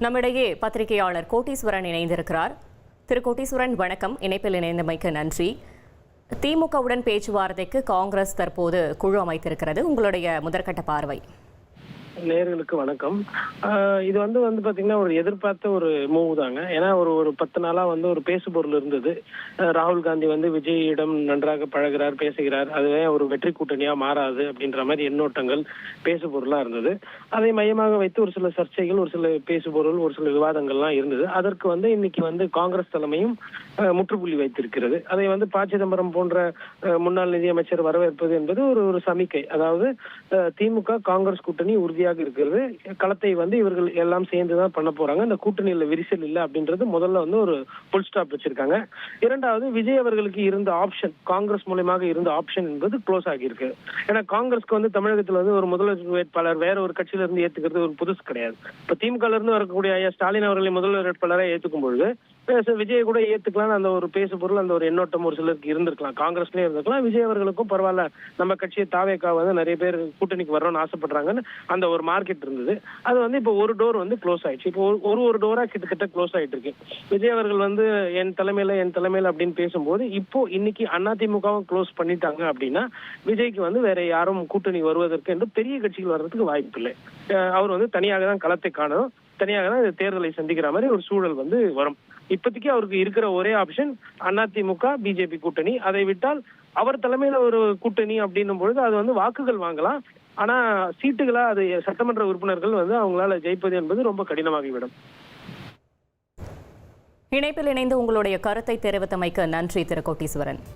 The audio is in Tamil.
நம்மிடையே பத்திரிகையாளர் கோட்டீஸ்வரன் இணைந்திருக்கிறார். திரு கோட்டீஸ்வரன் வணக்கம். இணைப்பில் இணைந்தமைக்கு நன்றி. திமுகவுடன் பேச்சுவார்த்தைக்கு காங்கிரஸ் தற்போது குழு அமைத்திருக்கிறது. உங்களுடைய முதற்கட்ட பார்வை. நேர்களுக்கு வணக்கம். ஆஹ் இது வந்து வந்து பாத்தீங்கன்னா ஒரு எதிர்பார்த்த ஒரு மூவ் தாங்க. ஏன்னா ஒரு ஒரு பத்து நாளா வந்து ஒரு பேசு பொருள் இருந்தது. ராகுல் காந்தி வந்து விஜயிடம் நன்றாக பழகிறார் பேசுகிறார். அதுவே ஒரு வெற்றி கூட்டணியா மாறாது அப்படின்ற மாதிரி எண்ணோட்டங்கள் பேசு பொருளா இருந்தது. அதை மையமாக வைத்து ஒரு சில சர்ச்சைகள் ஒரு சில பேசு பொருள் ஒரு சில விவாதங்கள்லாம் இருந்தது. அதற்கு வந்து இன்னைக்கு வந்து காங்கிரஸ் தலைமையும் முற்றுப்புள்ளி வைத்திருக்கிறது. அதை வந்து ப சிதம்பரம் போன்ற முன்னாள் நிதியமைச்சர் வரவேற்பது என்பது ஒரு ஒரு சமிக்கை. அதாவது திமுக காங்கிரஸ் கூட்டணி உறுதியாக இருக்கிறது. களத்தை வந்து இவர்கள் எல்லாம் சேர்ந்து தான் பண்ண போறாங்க. இந்த கூட்டணியில விரிசல் இல்லை அப்படின்றது முதல்ல வந்து ஒரு புல் ஸ்டாப் வச்சிருக்காங்க. இரண்டாவது விஜய் அவர்களுக்கு இருந்த ஆப்ஷன் காங்கிரஸ் மூலயமாக இருந்த ஆப்ஷன் என்பது க்ளோஸ் ஆகியிருக்கு. ஏன்னா காங்கிரஸ்க்கு வந்து தமிழகத்துல வந்து ஒரு முதல்வர் வேட்பாளர் வேற ஒரு கட்சியில இருந்து ஏத்துக்கிறது ஒரு புதுசு கிடையாது. இப்ப திமுக இருந்து வரக்கூடிய ஐயா ஸ்டாலின் அவர்களை முதல்வர் வேட்பாளரை ஏத்துக்கும் பொழுது விஜய் கூட ஏத்துக்கலாம் அந்த ஒரு பேசு பொருள் அந்த ஒரு எண்ணோட்டம் ஒரு சிலருக்கு இருந்திருக்கலாம். காங்கிரஸ்லயே இருந்திருக்கலாம். விஜய் அவர்களுக்கும் பரவாயில்ல. நம்ம கட்சியை தாவேக்கா வந்து நிறைய பேர் கூட்டணிக்கு வரணும்னு ஆசைப்படுறாங்கன்னு அந்த ஒரு மார்க்கெட் இருந்தது. அது வந்து இப்போ ஒரு டோர் வந்து க்ளோஸ் ஆயிடுச்சு. இப்போ ஒரு- ஒரு டோரா கிட்டத்தட்ட க்ளோஸ் ஆயிட்டு இருக்கு விஜய் அவர்கள் வந்து என் தலைமையில என் தலைமையில அப்படின்னு பேசும்போது இப்போ இன்னைக்கு அதிமுகவும் க்ளோஸ் பண்ணிட்டாங்க அப்படின்னா விஜய்க்கு வந்து வேற யாரும் கூட்டணி வருவதற்கு என்று பெரிய கட்சிகள் வர்றதுக்கு வாய்ப்பு இல்லை அவர் வந்து தனியாக தான் களத்தை காணணும். தனியாக தான் தேர்தலை சந்திக்கிற மாதிரி ஒரு சூழல் வந்து வரும். இப்போதைக்கு அவருக்கு இருக்கிற ஒரே ஆப்ஷன் அதிமுக பிஜேபி கூட்டணி. அதை விட்டால் அவர் தலைமையில ஒரு கூட்டணி அப்படின்னும் பொழுது அது வந்து வாக்குகள் வாங்கலாம். ஆனா சீட்டுகளா அது சட்டமன்ற உறுப்பினர்கள் வந்து அவங்களால ஜெயிப்பது என்பது ரொம்ப கடினமாகிவிடும். இணைப்பில் இணைந்து உங்களுடைய கருத்தை தெரிவித்தமைக்கு நன்றி திரு. கோட்டீஸ்வரன்.